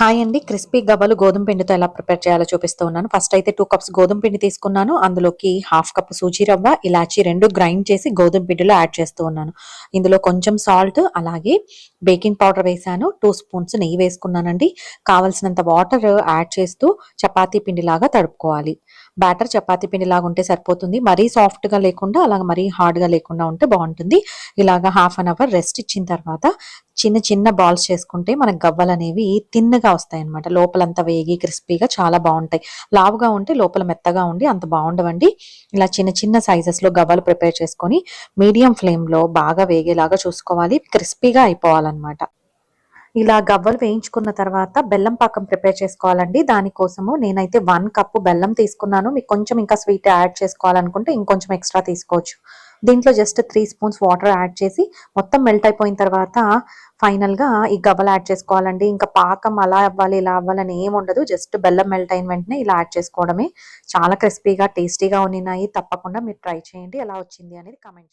Hi అండి crispy గవ్వలు గోధుమ పిండితో ఎలా ప్రిపేర్ చేయాలో చూపిస్తూ ఉన్నాను. ఫస్ట్ అయితే టూ కప్స్ గోధుమ పిండి తీసుకున్నాను. అందులోకి హాఫ్ కప్ సూజీ రవ్వ ఇలాచి రెండు గ్రైండ్ చేసి గోధుమ పిండిలో యాడ్ చేస్తూ ఉన్నాను. ఇందులో కొంచెం సాల్ట్ అలాగే బేకింగ్ పౌడర్ వేసాను టూ స్పూన్స్ నెయ్యి వేసుకున్నానండి. కావలసినంత వాటర్ యాడ్ చేస్తూ చపాతీ పిండిలాగా తడుపుకోవాలి. బ్యాటర్ చపాతీ పిండిలాగా ఉంటే సరిపోతుంది. మరీ సాఫ్ట్గా లేకుండా అలాగ మరీ హార్డ్గా లేకుండా ఉంటే బాగుంటుంది. ఇలాగ హాఫ్ అన్ అవర్ రెస్ట్ ఇచ్చిన తర్వాత చిన్న చిన్న బాల్స్ చేసుకుంటే మనకు గవ్వలు అనేవి తిన్నగా వస్తాయి అనమాట లోపలంతా వేగి క్రిస్పీగా చాలా బాగుంటాయి. లావుగా ఉంటే లోపల మెత్తగా ఉండి అంత బాగుండవండి. ఇలా చిన్న చిన్న సైజెస్లో గవ్వలు ప్రిపేర్ చేసుకొని మీడియం ఫ్లేమ్లో బాగా వేగేలాగా చూసుకోవాలి. క్రిస్పీగా అయిపోవాలన్నమాట. ఇలా గవ్వలు వేయించుకున్న తర్వాత బెల్లం పాకం ప్రిపేర్ చేసుకోవాలండి. దానికోసము నేనైతే వన్ కప్పు బెల్లం తీసుకున్నాను. మీకు కొంచెం ఇంకా స్వీట్ యాడ్ చేసుకోవాలనుకుంటే ఇంకొంచెం ఎక్స్ట్రా తీసుకోవచ్చు. దీంట్లో just three spoons water add చేసి మొత్తం మెల్ట్ అయిపోయిన తర్వాత ఫైనల్గా ఈ గవ్వలు యాడ్ చేసుకోవాలండి. ఇంకా పాకం అలా అవ్వాలి ఇలా అవ్వాలని ఏం ఉండదు. జస్ట్ బెల్లం మెల్ట్ అయిన వెంటనే ఇలా యాడ్ చేసుకోవడమే. చాలా క్రిస్పీగా టేస్టీగా ఉన్నాయి తప్పకుండా మీరు ట్రై చేయండి. ఎలా వచ్చింది అనేది కమెంట్